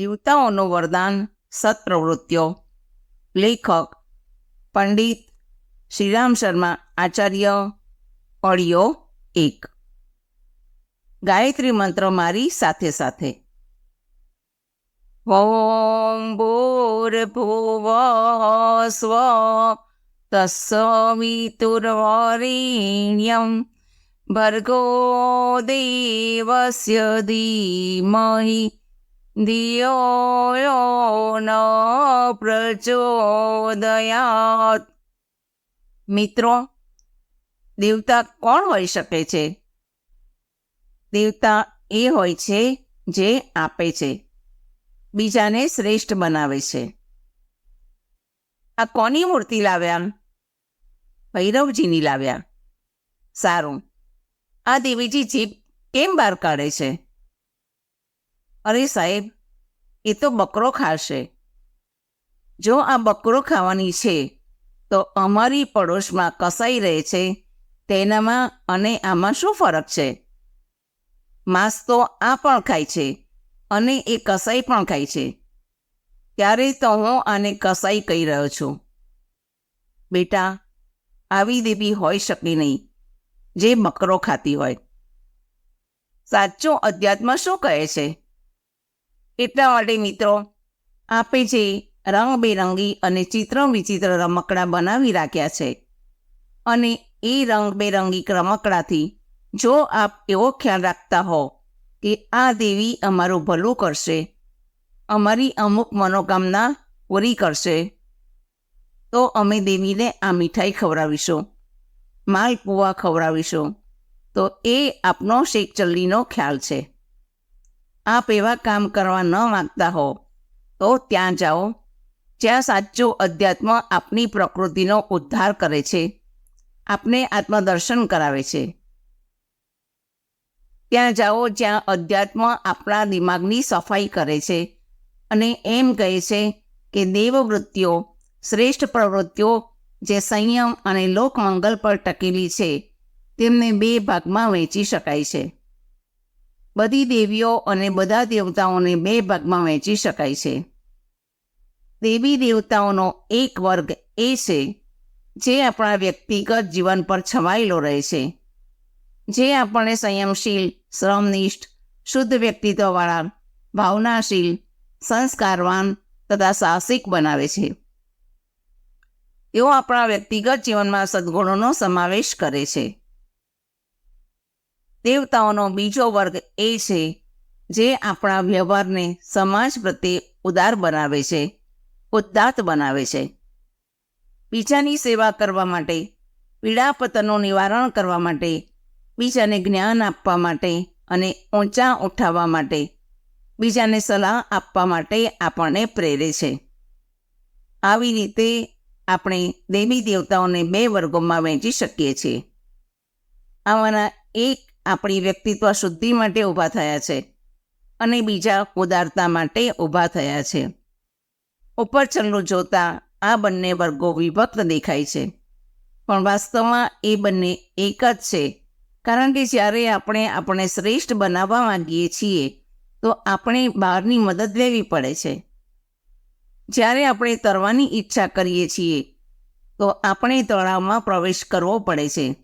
દેવતાઓનું વરદાન સત્પ્રવૃત્તિઓ લેખક પંડિત શ્રીરામ શર્મા આચાર્ય ઓડિયો એક ગાયત્રી મંત્ર મારી સાથે સાથે ઓમ ભૂર્ભુવ સ્વ તસ્સવિતુર્વરેણ્યમ ભર્ગો દેવસ્ય ધીમહિ યો ન પ્રચોદયાત મિત્રો દેવતા કોણ હોઈ શકે છે દેવતા એ હોય છે જે આપે છે, બીજાને શ્રેષ્ઠ બનાવે છે। આ કોની મૂર્તિ લાવ્યા? ભૈરવજીની લાવ્યા। સારું, આ દેવીજી જીભ કેમ બહાર કાઢે છે? અરે સાહેબ, એ તો બકરો ખાશે. જો આ બકરો ખાવાની છે, તો અમારી પડોશમાં કસાઈ રહે છે, તેનામાં અને આમાં શું ફરક છે? માંસ તો આ પણ ખાય છે, અને એ કસાઈ પણ ખાય છે. ત્યારે તો હું આને કસાઈ કહી રહ્યો છું. બેટા, આવી દેવી હોઈ શકે નહીં, જે બકરો ખાતી હોય. સાચો અધ્યાત્મ શું કહે છે? એટલા માટે મિત્રો, આપે જે રંગબેરંગી અને ચિત્ર વિચિત્ર રમકડા બનાવી રાખ્યા છે. અને એ રંગબેરંગી રમકડાથી જો આપ એવો ખ્યાલ રાખતા હો કે આ દેવી અમારું ભલું કરશે, અમારી અમુક મનોકામના પૂરી કરશે, તો અમે દેવીને આ મીઠાઈ ખવડાવીશું, માલપુઆ ખવડાવીશું. તો એ આપનો શેખ ચલ્લીનો ખ્યાલ છે. આપ એવા કામ કરવા ન માગતા હો, તો ત્યાં જાઓ, જ્યાં સાચો અધ્યાત્મ આપની પ્રકૃતિનો ઉદ્ધાર કરે છે, આપને આત્મદર્શન કરાવે છે. ત્યાં જાઓ જ્યાં અધ્યાત્મ આપણા દિમાગની સફાઈ કરે છે અને એમ કહે છે કે દેવવૃત્તિઓ, શ્રેષ્ઠ પ્રવૃત્તિઓ જે સંયમ અને લોકમંગલ પર ટકેલી છે, તેમને બે ભાગમાં વહેંચી શકાય છે. બધી દેવીઓ અને બધા દેવતાઓને બે ભાગમાં વહેંચી શકાય છે. દેવી દેવતાઓનો એક વર્ગ એ છે, જે આપણા વ્યક્તિગત જીવન પર છવાયેલો રહે છે. જે આપણને સંયમશીલ, શ્રમનિષ્ઠ, શુદ્ધ વ્યક્તિત્વવાળા, ભાવનાશીલ, સંસ્કારવાન તથા સાહસિક બનાવે છે. તેઓ આપણા વ્યક્તિગત જીવનમાં સદ્ગુણોનો સમાવેશ કરે છે. દેવતાઓનો બીજો વર્ગ એ છે, જે આપણા વ્યવહારને સમાજ પ્રત્યે ઉદાર બનાવે છે ઉદ્દાત બનાવે છે. બીજાની સેવા કરવા માટે, પીડાપતનનું નિવારણ કરવા માટે, બીજાને જ્ઞાન આપવા માટે અને ઊંચા ઉઠાવવા માટે, બીજાને સલાહ આપવા માટે આપણને પ્રેરે છે. આવી રીતે આપણે દેવી દેવતાઓને બે વર્ગોમાં વહેંચી શકીએ છીએ. આમાંના એક આપણી વ્યક્તિત્વ શુદ્ધિ માટે ઊભા થયા છે અને બીજા ઉદારતા માટે ઊભા થયા છે. ઉપર છલ્લું જોતા આ બંને વર્ગો વિભક્ત દેખાય છે. પણ વાસ્તવમાં એ બંને એક જ છે. કારણ કે જ્યારે આપણે આપણે શ્રેષ્ઠ બનાવવા માંગીએ છીએ, તો આપણે બહારની મદદ લેવી પડે છે. જ્યારે આપણે તરવાની ઈચ્છા કરીએ છીએ, તો આપણે તળાવમાં પ્રવેશ કરવો પડે છે.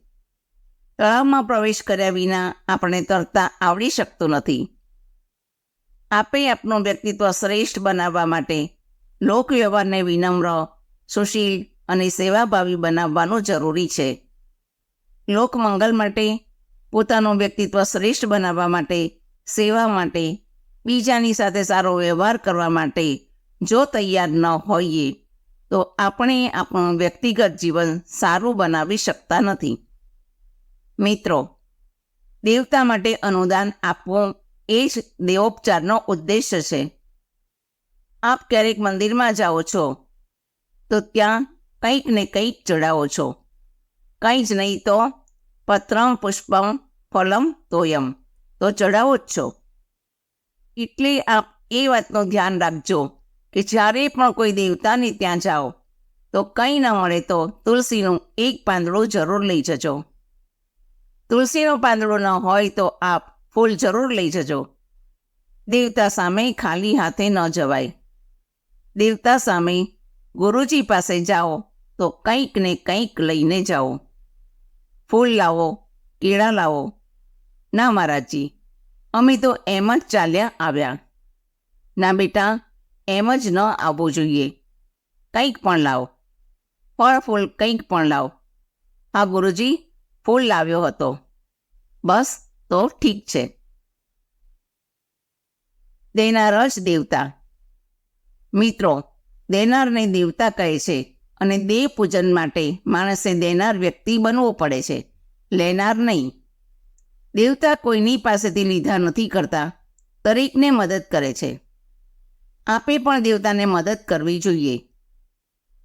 તળાવમાં પ્રવેશ કર્યા વિના આપણે તરતા આવડી શકતું નથી. આપે આપનું વ્યક્તિત્વ શ્રેષ્ઠ બનાવવા માટે લોકવ્યવહારને વિનમ્ર, સુશીલ અને સેવાભાવી બનાવવાનું જરૂરી છે. લોકમંગલ માટે, પોતાનું વ્યક્તિત્વ શ્રેષ્ઠ બનાવવા માટે, સેવા માટે, બીજાની સાથે સારો વ્યવહાર કરવા માટે જો તૈયાર ન હોઈએ, તો આપણે આપણું વ્યક્તિગત જીવન સારું બનાવી શકતા નથી. મિત્રો, દેવતા માટે અનુદાન આપવું એ જ દેવોપચારનો ઉદ્દેશ્ય છે. આપ ક્યારેક મંદિરમાં જાઓ છો, તો ત્યાં કંઈક ને કંઈક ચડાવો છો. કંઈ જ નહીં તો પત્રમ, પુષ્પમ, ફલમ, તોયમ, તો ચડાવો જ છો. એટલે આપ એ વાતનું ધ્યાન રાખજો કે જ્યારે પણ કોઈ દેવતાને ત્યાં જાઓ, તો કંઈ ન મળે તો તુલસીનું એક પાંદડું જરૂર લઈ જજો. તુલસીનું પાંદડું ન હોય તો આપ ફૂલ જરૂર લઈ જજો. દેવતા સામે ખાલી હાથે ન જવાય. દેવતા સામે ગુરુજી પાસે જાઓ તો કંઈક ને કંઈક લઈને જાઓ. ફૂલ લાવો, કેળા લાવો. ના મહારાજજી, અમે તો એમ જ ચાલ્યા આવ્યા. ના બેટા, એમ જ ન આવવું જોઈએ. કંઈક પણ લાવો. ફળ ફૂલ કંઈક પણ લાવો. હા ગુરુજી ફૂલ લાવ્યો હતો. બસ, તો ઠીક છે. દેનાર જ દેવતા. મિત્રો, દેનારને દેવતા કહે છે અને દેહ પૂજન માટે માણસે દેનાર વ્યક્તિ બનવો પડે છે. લેનાર નહીં. દેવતા કોઈની પાસેથી લીધા નથી કરતા. દરેકને મદદ કરે છે. આપે પણ દેવતાને મદદ કરવી જોઈએ.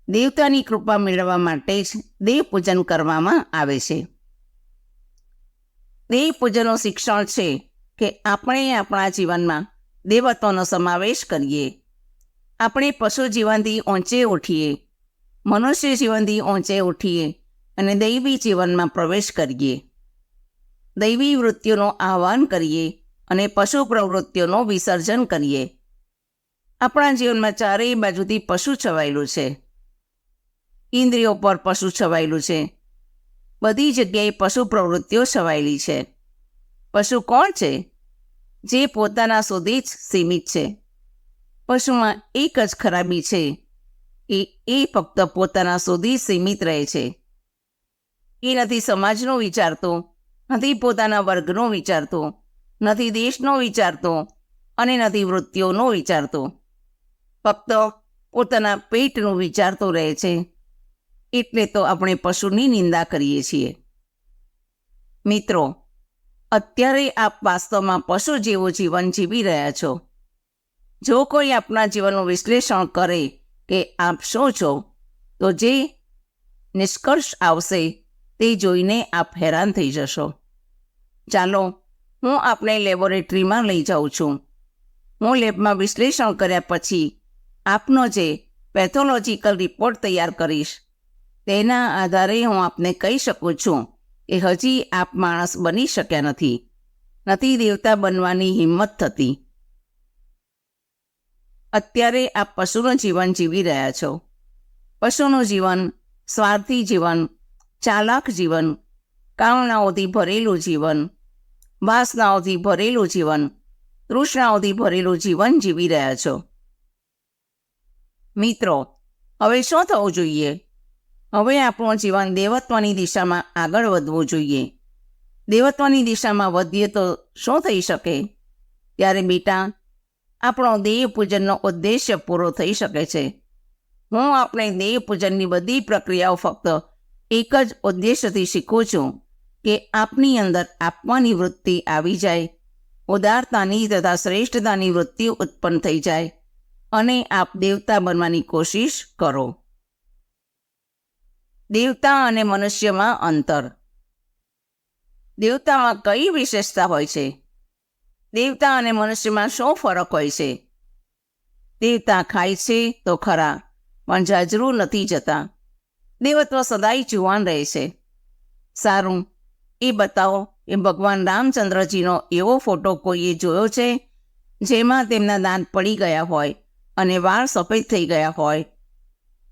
દેવતાની કૃપા મેળવવા માટે જ દેવ પૂજન કરવામાં આવે છે. દેહ પૂજનનું શિક્ષણ છે કે આપણે આપણા જીવનમાં દેવત્વનો સમાવેશ કરીએ. આપણે પશુ જીવનથી ઊંચે ઉઠીએ, મનુષ્ય જીવનથી ઊંચે ઉઠીએ અને દૈવી જીવનમાં પ્રવેશ કરીએ. દૈવી વૃત્તિઓનું આહ્વાન કરીએ અને પશુ પ્રવૃત્તિઓનું વિસર્જન કરીએ. આપણા જીવનમાં ચારેય બાજુથી પશુ છવાયેલું છે. ઇન્દ્રિયો પર પશુ છવાયેલું છે. બધી જગ્યાએ પશુ પ્રવૃત્તિઓ છવાયેલી છે. પશુ કોણ છે? જે પોતાના સુધી જ સીમિત છે. પશુમાં એક જ ખરાબી છે. એ એ ફક્ત પોતાના સુધી સીમિત રહે છે. એ નથી સમાજનો વિચારતો, નથી પોતાના વર્ગનો વિચારતો, નથી દેશનો વિચારતો અને નથી વૃત્તિઓનો વિચારતો. ફક્ત પોતાના પેટનું વિચારતો રહે છે. એટલે તો આપણે પશુની નિંદા કરીએ છીએ. મિત્રો, અત્યારે આપ વાસ્તવમાં પશુ જેવું જીવન જીવી રહ્યા છો. જો કોઈ આપના જીવનનું વિશ્લેષણ કરે કે આપ શું છો, તો જે નિષ્કર્ષ આવશે તે જોઈને આપ હેરાન થઈ જશો. ચાલો, હું આપને લેબોરેટરીમાં લઈ જાઉં છું. હું લેબમાં વિશ્લેષણ કર્યા પછી આપનો જે પેથોલોજીકલ રિપોર્ટ તૈયાર કરીશ તેના આધારે હું આપને કહી શકું છું કે હજી આપ માણસ બની શક્યા નથી. નથી દેવતા બનવાની હિંમત થતી. અત્યારે આપ પશુનું જીવન જીવી રહ્યા છો. પશુનું જીવન, સ્વાર્થી જીવન, ચાલાક જીવન, કામનાઓથી ભરેલું જીવન, વાસનાઓથી ભરેલું જીવન, તૃષ્ણાઓથી ભરેલું જીવન જીવી રહ્યા છો. મિત્રો, હવે શું થવું જોઈએ? હવે આપણું જીવન દેવત્વની દિશામાં આગળ વધવું જોઈએ. દેવત્વની દિશામાં વધીએ તો શું થઈ શકે? ત્યારે બેટા, આપણો દેહ પૂજનનો ઉદ્દેશ્ય પૂરો થઈ શકે છે. હું આપણે દેહ પૂજનની બધી પ્રક્રિયાઓ ફક્ત એક જ ઉદ્દેશ્યથી શીખું છું કે આપની અંદર આપવાની વૃત્તિ આવી જાય, ઉદારતાની તથા શ્રેષ્ઠતાની વૃત્તિ ઉત્પન્ન થઈ જાય, અને આપ દેવતા બનવાની કોશિશ કરો. દેવતા અને મનુષ્યમાં અંતર. દેવતામાં કઈ વિશેષતા હોય છે? દેવતા અને મનુષ્યમાં શું ફરક હોય છે? દેવતા ખાય છે તો ખરા, પણ જાજરૂ નથી જતા. દેવત્વ સદાય જુવાન રહે છે. સારું, એ બતાવો, એ ભગવાન રામચંદ્રજીનો એવો ફોટો કોઈએ જોયો છે? જેમાં તેમના દાંત પડી ગયા હોય અને વાળ સફેદ થઈ ગયા હોય.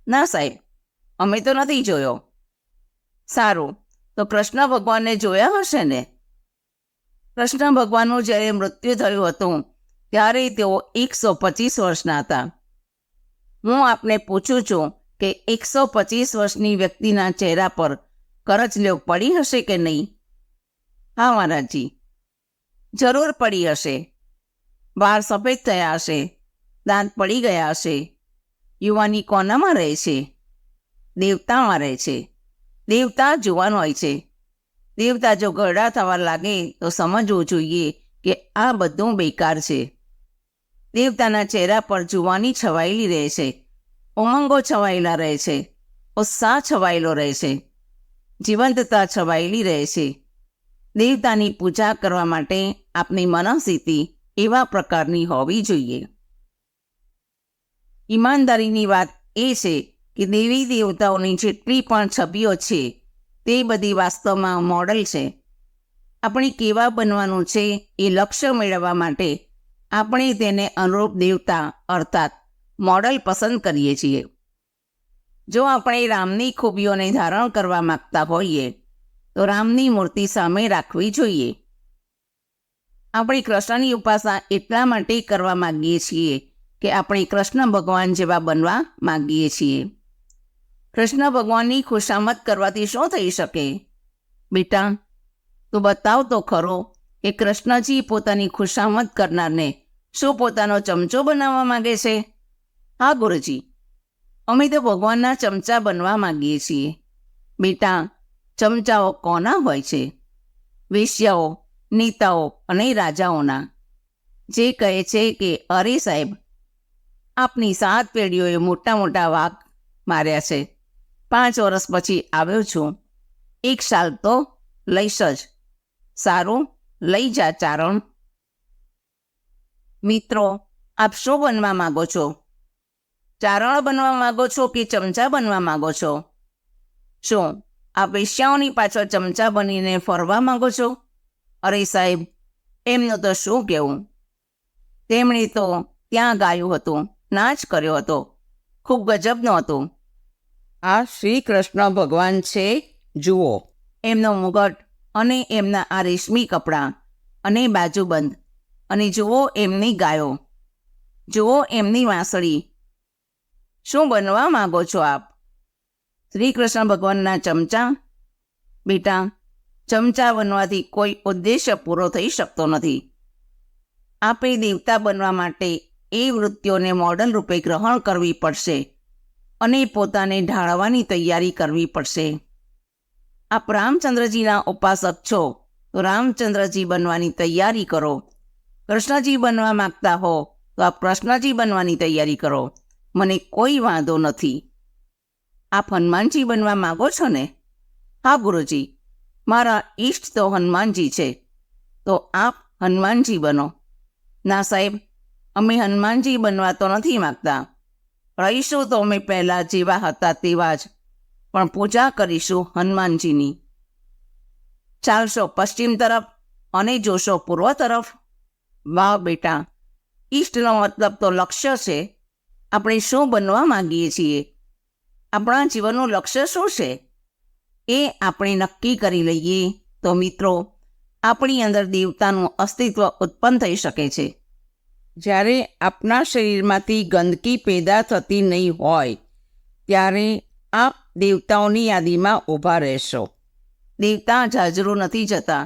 ના સાહેબ અમે તો નથી જોયો. સારું, તો કૃષ્ણ ભગવાનને જોયા હશે ને? કૃષ્ણ ભગવાનનું જ્યારે મૃત્યુ થયું હતું, ત્યારે તેઓ એકસો પચીસ વર્ષના હતા. હું આપને પૂછું છું કે એકસો પચીસ વર્ષની વ્યક્તિના ચહેરા પર કરચલીઓ પડી હશે કે નહીં? હા મહારાજજી, જરૂર પડી હશે. બાર સફેદ થયા હશે, દાંત પડી ગયા હશે. યુવાની કોનામાં રહે છે? દેવતામાં રહે છે. દેવતા જુવાન હોય છે. દેવતા જો ગરડા થવા લાગે તો સમજવું જોઈએ કે આ બધું બેકાર છે. દેવતાના ચહેરા પર જુવાની છવાયેલી રહે છે. ઉમંગો છવાયેલા રહે છે. ઉત્સાહ છવાયેલો રહે છે. જીવંતતા છવાયેલી રહે છે. દેવતાની પૂજા કરવા માટે આપની મનસ્થિતિ એવા પ્રકારની હોવી જોઈએ. ઈમાનદારીની વાત એ છે કે દેવી દેવતાઓની જેટલી પણ છબીઓ છે, તે બધી વાસ્તવમાં મોડલ છે. આપણે કેવા બનવાનું છે એ લક્ષ્ય મેળવવા માટે આપણે તેને અનુરૂપ દેવતા અર્થાત મોડલ પસંદ કરીએ છીએ. જો આપણે રામની ખૂબીઓને ધારણ કરવા માંગતા હોઈએ, તો રામની મૂર્તિ સામે રાખવી જોઈએ. આપણે કૃષ્ણની ઉપાસના એટલા માટે કરવા માગીએ છીએ કે આપણે કૃષ્ણ ભગવાન જેવા બનવા માગીએ છીએ. કૃષ્ણ ભગવાનની ખુશામત કરવાથી શું થઈ શકે? બેટા, તું બતાવ તો ખરો કે કૃષ્ણજી પોતાની ખુશામત કરનારને શું પોતાનો ચમચો બનાવવા માગે છે? હા, ગુરુજી. અમે તો ભગવાનના ચમચા બનવા માગીએ છીએ. બેટા, ચમચાઓ કોના હોય છે? વેશ્યાઓ, નેતાઓ અને રાજાઓના. જે કહે છે કે, અરે સાહેબ, આપની સાત પેઢીઓએ મોટા મોટા વાઘ માર્યા છે. પાંચ વર્ષ પછી આવ્યો છું. એક સાલ તો લઈશ જ. સારું, લઈ જા ચારણ. મિત્રો, આપ શું બનવા માગો છો? ચારણ બનવા માગો છો કે ચમચા બનવા માગો છો? શું આપ વેશ્યાઓની પાછળ ચમચા બનીને ફરવા માગો છો? અરે સાહેબ, એમનું તો શું કહેવું? તેમણે તો ત્યાં ગાયું હતું, નાચ કર્યો હતો. ખૂબ ગજબનું હતું. આ શ્રી કૃષ્ણ ભગવાન છે. જુઓ, એમનો મુગટ અને એમના આ રેશમી કપડાં અને બાજુબંધ અને જુઓ એમની ગાયો. જુઓ એમની વાંસળી. શું બનવા માગો છો આપ? શ્રી કૃષ્ણ ભગવાનના ચમચા? બેટા, ચમચા બનવાથી કોઈ ઉદ્દેશ્ય પૂરો થઈ શકતો નથી. આપે દેવતા બનવા માટે એ વૃત્તિઓને મોડલ રૂપે ગ્રહણ કરવી પડશે. અને પોતાને ઢાળવાની તૈયારી કરવી પડશે. આપ રામચંદ્રજીના ઉપાસક છો, તો રામચંદ્રજી બનવાની તૈયારી કરો. કૃષ્ણજી બનવા માગતા હો, તો આપ કૃષ્ણજી બનવાની તૈયારી કરો. મને કોઈ વાંધો નથી. આપ હનુમાનજી બનવા માંગો છો ને? હા, ગુરુજી. મારા ઈષ્ટ તો હનુમાનજી છે. તો આપ હનુમાનજી બનો. ના સાહેબ, અમે હનુમાનજી બનવા તો નથી માગતા. રહીશું તો અમે પહેલાં જેવા હતા તેવા જ. પણ પૂજા કરીશું હનુમાનજીની. ચાલશો પશ્ચિમ તરફ અને જોશો પૂર્વ તરફ? વાહ બેટા, ઈષ્ટનો મતલબ તો લક્ષ્ય છે. આપણે શું બનવા માગીએ છીએ? આપણા જીવનનું લક્ષ્ય શું છે? એ આપણે નક્કી કરી લઈએ. તો મિત્રો, આપણી અંદર દેવતાનું અસ્તિત્વ ઉત્પન્ન થઈ શકે છે. જ્યારે આપના શરીરમાંથી ગંદકી પેદા થતી નહીં હોય, ત્યારે આપ દેવતાઓની યાદીમાં ઊભા રહેશો. દેવતા જાજરો નથી જતા.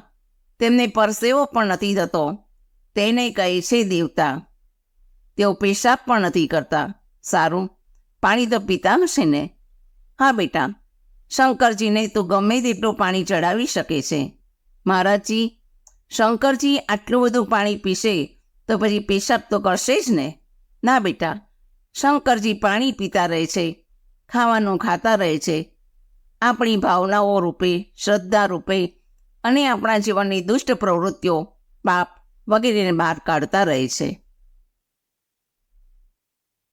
તેમને પરસેવો પણ નથી થતો. તેને કહે છે દેવતા, તેઓ પેશાબ પણ નથી કરતા. સારું, પાણી તો પીતા હશે ને? હા બેટા, શંકરજીને તો ગમે તેટલું પાણી ચડાવી શકે છે. મહારાજજી, શંકરજી આટલું બધું પાણી પીશે તો પછી પેશાબ તો કરશે જ ને? ના બેટા, શંકરજી પાણી પીતા રહે છે, ખાવાનું ખાતા રહે છે. આપણી ભાવનાઓ રૂપે, શ્રદ્ધા રૂપે અને આપણા જીવનની દુષ્ટ પ્રવૃત્તિઓ, પાપ વગેરેને બહાર કાઢતા રહે છે.